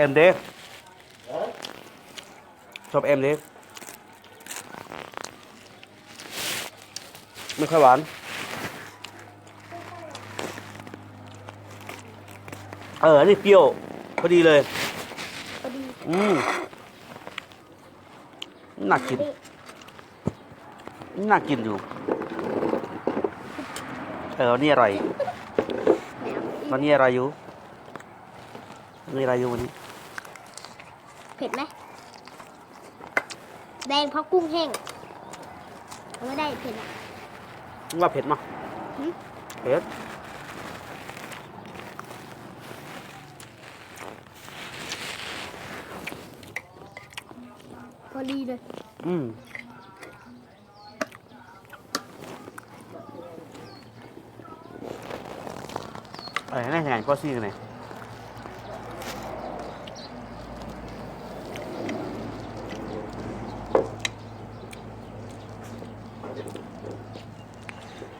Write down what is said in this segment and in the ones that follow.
เอ็มเด้ชอบเอ็มเด้ไม่ค่อยหวาน เออ นี่เปรี้ยว พอดีเลย พอดี อืมน่ากิน น่ากินอยู่ เออวันนี่อร่อยแหนมวันนี้อะไรอยู่วันนี้อะไรอยู่วันนี้ เผ็ดไหมแดงเพราะกุ้งแห้งเอาไม่ได้เผ็ดอะมึงว่าเผ็ดมั้ยหืมเผ็ดพอดีเลย อืมอะไรน่าจะงานก็ซี่กันเลย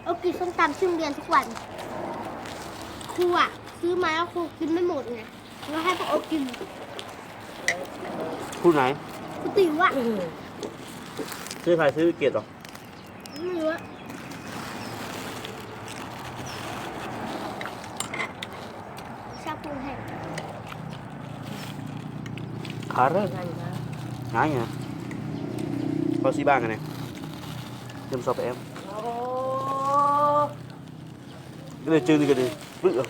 เอา กินส้มตำซึ่งเดือนทุกวันครูอะซื้อมาแล้วครูกินไม่หมดไงแล้วให้พวกเอากินพูดไหนครูติ๋วอะซื้อใครซื้อเกียรติหรอไม่รู้อะชอบกุ้งแห้งขาเริ่มง่ายไงก็ซี่บ้างกันเนี่ยเริ่มสอบไปเอ็ม โอ้ก็เลยจืดกันดิปึ๊กเหรอ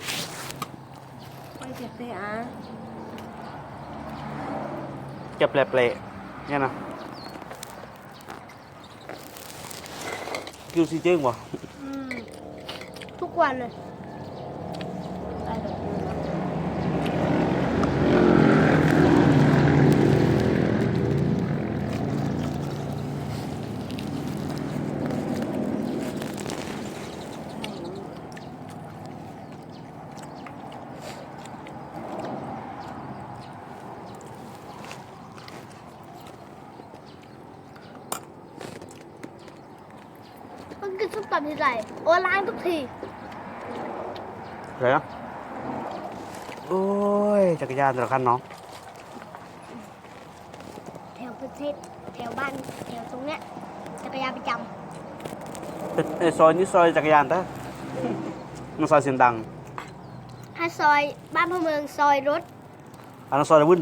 ไม่เจ็บเลยอะแกแปลกๆเนี่ยนะคิวซีเจ้งวะอืมทุกวันเลย ได้แบบนี้นะ ต้องกินส้มตำ ทีไรโอ้ล้างทุกทีอะไรนะโอ้ยจักรยานแต่ละคันเนาะแถวประเทศแถวบ้านแถวตรงเนี้ยจักรยานประจแต่ไอ้ซอยนี้ซอยจักรยานแต่มันซอยเสียงดังำถ้าซอยบ้านพะเมืองซอยรถ อันนั้นซอยระวุ่น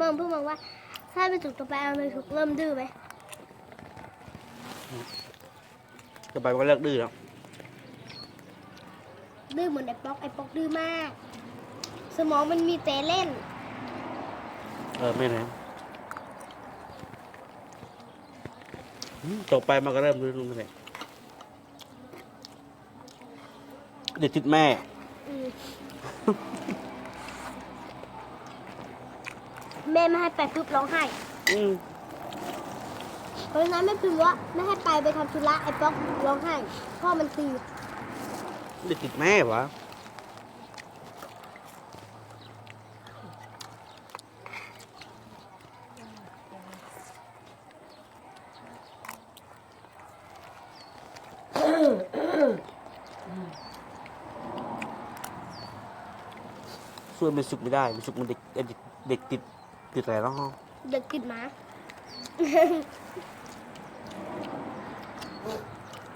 มืองพะเมืองว่า ถ้าไปถูกตัวไปเอาไปถูกเริ่มดื้อไหมจะไปมันก็เลิกดื้อแล้วดื้อเหมือนไอ้ป๊อกไอ้ป๊อกดื้อมาก สมองมันมีแต่เล่น เออไม่เลยอืมต่อไปมันก็เริ่มดื้อลงไปเลยเดี๋ยวติดแม่ อืม แม่ไม่ให้ไปปุ๊บร้องไห้อืมเพราะฉะนั้นไม่พิมพ์ว่าไม่ให้ไปไปทำธุระไอ้ป๊อกร้องไห้พ่อมันตีเดี๋ยวติดแม่วะช่วยมันสุกไม่ได้มันสุกมันเด็กเด็กเด็กติด ติดอะไรแล้วฮะเด็กกินหมา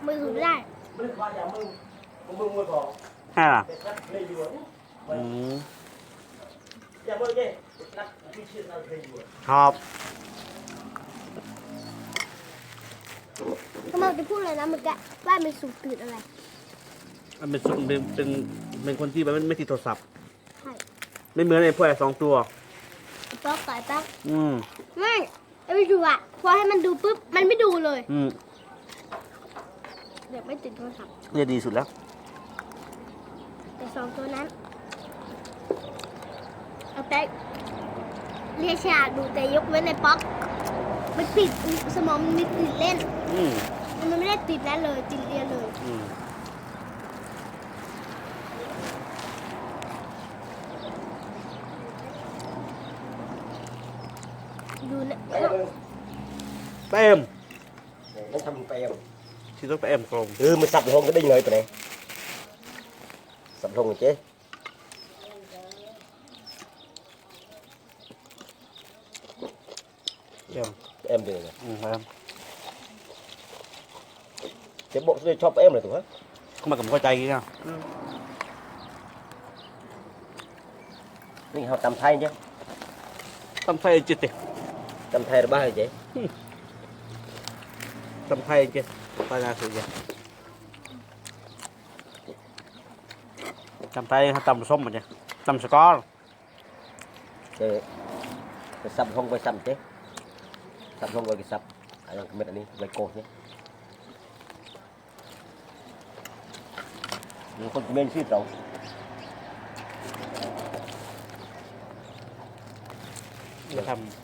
มือถือไม่ได้มึงมาอย่างมึงมึงมือของห้าล่ะเด็กนักเลยอยู่อืมอย่าเพิ่งเย่นักที่ชื่อนักเลยอยู่ครับกำลังจะพูดอะไรนะเมื่อกี้ว่ามีสูตรตื่นอะไรมันเป็นสุกเป็นเป็นเป็นคนที่แบบไม่ติดโทรศัพท์ใช่ไม่เหมือนไอ้พวกไอ้สองตัวไอ้ ป๊อกกับไอ้ป๊อกอืมไม่ไอ้ไปดูอะพอให้มันดูปุ๊บ มันไม่ดูเลย อืมเดี๋ยวไม่ติดโทรศัพท์เรียนดีสุดแล้ว แต่สองตัวนั้น เอาแต่เรียกชาดูแต่ยกเว้นในป๊อก มันติดสมองมันมีติดเล่น อืมมมันไม่ได้ติดนั้นเลยติดเรียนเลย อืม ดูนะเต็ม nó thầm tay em ที่ต้องไปเอ็มกลม ừ mà sập không cái đinh rồi này sập không rồi chứ เอ็ม em được rồi อืมเอ็ม cái bộ sẽ cho em này tụi hết เข้ามากับเข้าใจกี่นะ nhưng họ tầm thay chứ ต้องไทยจิตติ tầm thay là ba rồi chứ ต้องไทยจิตไปงานสุดยอดจำไทยตำส้มมันเนี่ยตำสกอร์ cái cái sập không phải sập chứ sập không phải cái sập anh làm cái mệt này cái cột nhé nhưng con men suy trọng จ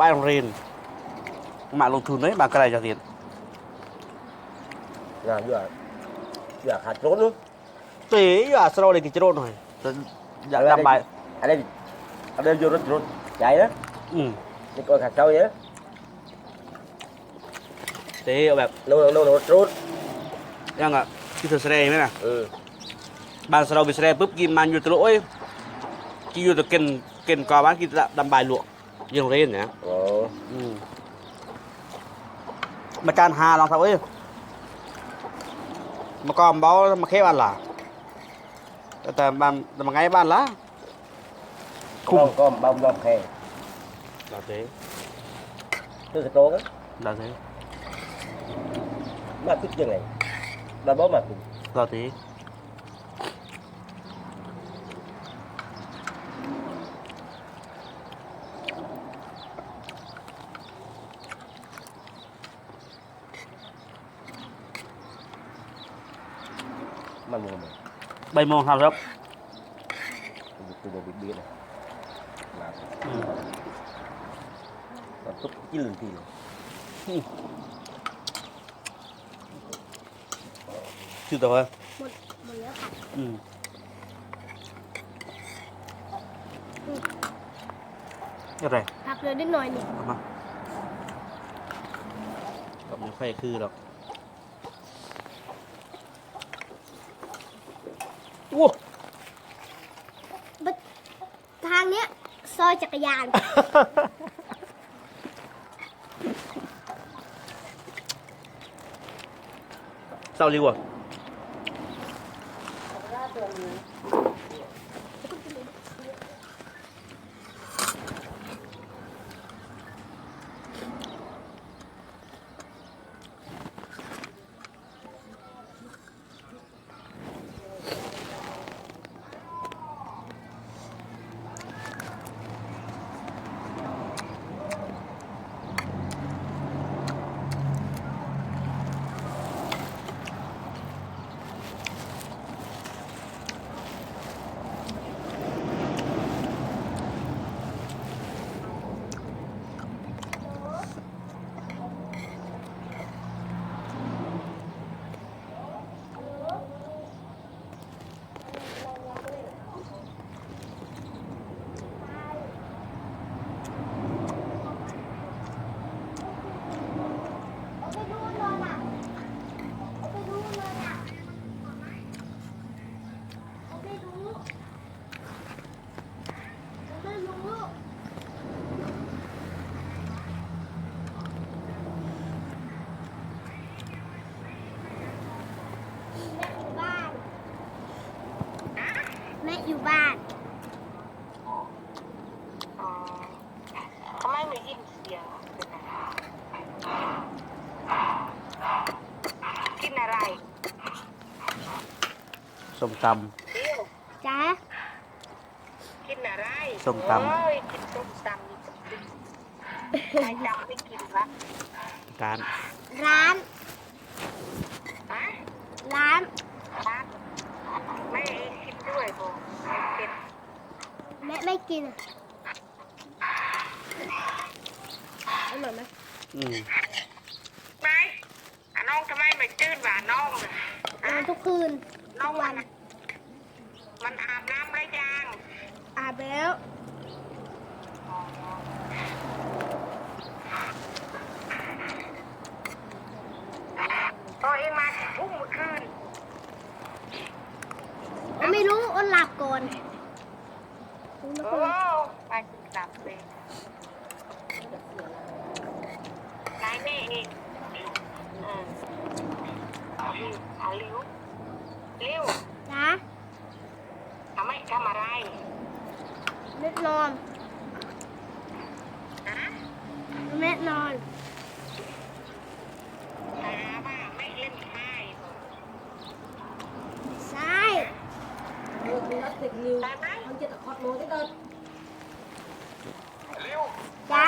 บ้านโรงเรียนมาลงทุนเลยบางกระไรจะเรียน là vừa vừa hạt rốn luôn ตีอยู่อะสโรเลยกินจะโรหน่อยแต่อยากดำใบ ở đây ở đây vô rốt rốt chạy đó อืม đi coi hạt sâu vậy ตีเอาแบบ lâu lâu lâu rốt rốt ยังอะที่เธอแสดงไหมน่ะ ừ บ้านสโรไปแสดงปุ๊บ กินมันอยู่ตลอดโอ้ยกินอยู่แต่กินกินกอบ้านกินดำใบลวกอยังโรงเรียนเนี่ย ồ อืมมาจานหาลองทำเอ้ยมากอมเบามาเข้บ้านล่ะแต่แต่บ้านแต่มาไงบ้านล่ะ Khung. không có bông bông khe เราเต้ tôi sẽ cố đó เราเต้ mà thích như này ba bố mà cùng เราเต้ mà mua mà ใบโมงครับครับ tôi tôi bị bia này là อืม nó tốt cái lần thì ชื่อตัวเฮ้ยหมดหมดแล้วค่ะอืมอะไรพักเลยได้หน่อยหนึงเอามาก็ไม่ค่อยคือหรอก โอ้ทางเนี้ยซอยจักรยาน เศร้าดีกว่าส้ ตจ้ากินอะไรส้มตำโอ้ยกินส้มตำนี่ส้มตำใครจำไม่กินวะำการร้านฮะร้านร้านไม่เองกินด้วยบ่ไม่เป็นแม่ไม่กินอะอร่อยไหมอืมไหมอะน้องทำไมไม่ตื่นวะน้องน่ะนอนทุกคืนน้ทุองกวัน มันมันอาบน้ำไรยังอาบไปแล้วตัวเองมาทุ่มเมื่อคืนเราไม่รู้อ้นหลับก่อนรู้นะโอ้คุณไปกินกลับเลยนายแม่เองเออเอาลิ้วเอาลิ้วลิ้วจ้า ทำไมทำอะไรแม่นอนฮะแม่นอนตาว่าไม่เล่นไพ่ใช่เออมันรักติดนิ้ว ได้ไหม มันจะตะคอดโมที่เดิน จ้า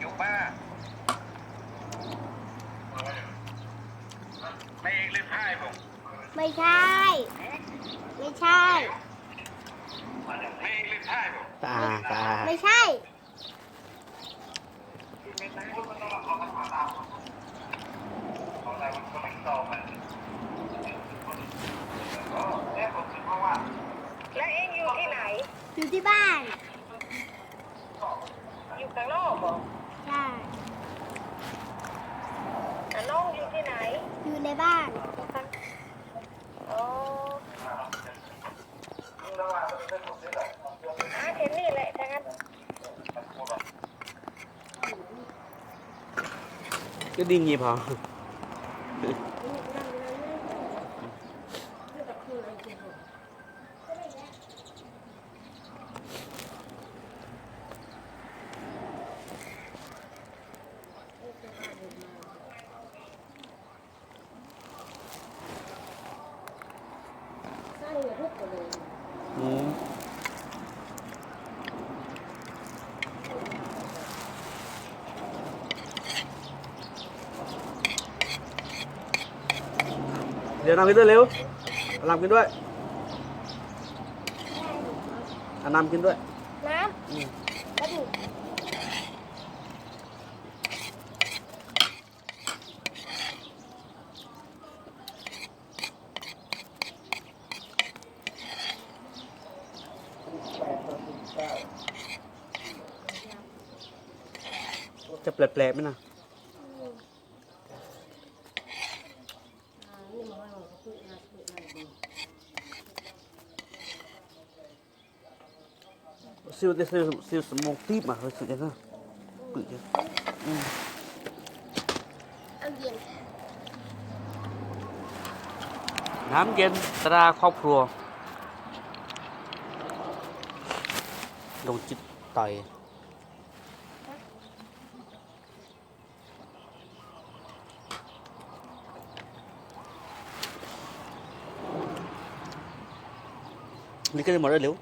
อยู่ป้าไม่เองเล่นไพ่ผม ไม่ใช่ ไม่ใช่ ไม่เองเล่นไพ่ผม ตาตา ไม่ใช่ อยู่ในบ้าน อะไรมันก็ไม่ตอบมันอ๋อเนี่ยผมคิดว่าว่า แล้วเองอยู่ที่ไหน อยู่ ที่บ้านอยู่ข้างนอกเหรอใช่อะน้องอยู่ที่ไหนอยู่ในบ้านอ๋ออะเห็นนี่แหละถ้างั้นก็ดีงี้พอ สร้างอย่าทุกข์เลย อืม เดี๋ยวนำกินด้วยเร็วเอานำกินด้วยเอานำกินด้วย น้ำแล้วดูจะแปลกๆไหมนะ siêu siêu siêu siêu một típ mà hơi sự thế nào bự chứ เอาเย็นน้ำเย็นตราครอบครัวลงจิตต่อยนี่ก็จะหมดแล้วเร็ว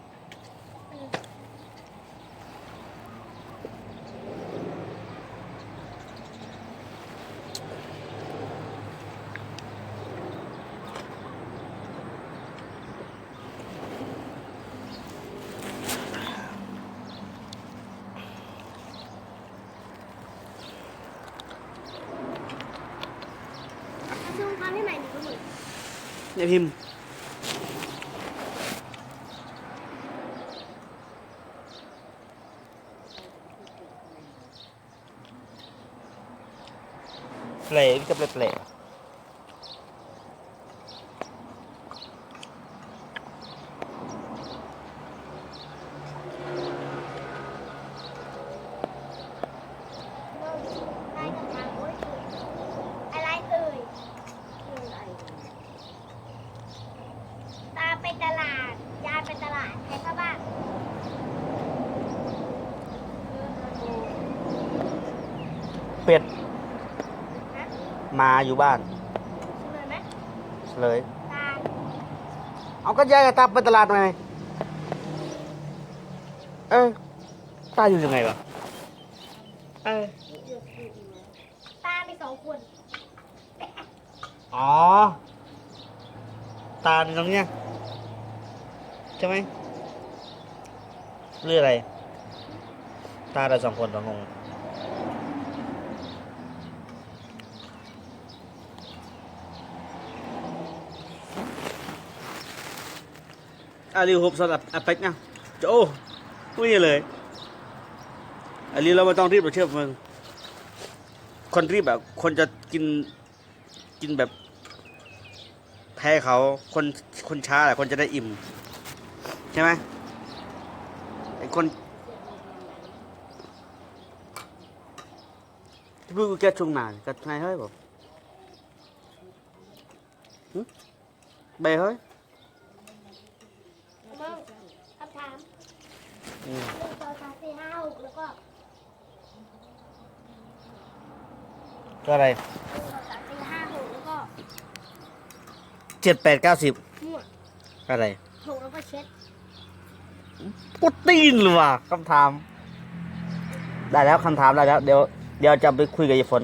เอาซูมความให้ใหม่หนึ่งก็หมด เนี่ยพิมพ์แปลกจะเปลกแปลก ได้กับทางโอ๊ยอะไรเอ่ยตาไปตลาด ยายไปตลาด ใครเข้าบ้าน เป็ดฮะมาอยู่บ้านเฉลยไหมเลย ตาลเอาก็ยายกับตาไปตลาดไงเออตาอยู่ยังไงวะเออตามีสองคนอ๋อ ตาอยู่ตรงเนี้ยใช่ไหมเรื่องอะไร ตาเราสองคนเรางง อาลีหุบสำหรับอเป็กนะโจ้ไม่เลยอาลีเราไม่ต้องรีบเราเชื่อมึงคนรีบแบบคนจะกินกินแบบแพ้เขาคนคนช้าแหละคนจะได้อิ่ม ใช่ไหมไอ้คนที่พูดกูแกช่วงหนานกับไงเฮ้ยบอกเบยเฮ้ย มั่งคำถาม อืม หนึ่งสองสามสี่ห้าหกแล้วก็ก็อะไรหนึ่งสองสามสี่ห้าหกแล้วก็เจ็ดแปดเก้าสิบมั่วอะไรหกแล้วก็เช็ดปวดตีนเลยว่ะคำถาม ได้แล้วคำถามได้แล้ว เดี๋ยวเดี๋ยวจะไปคุยกับยายฝน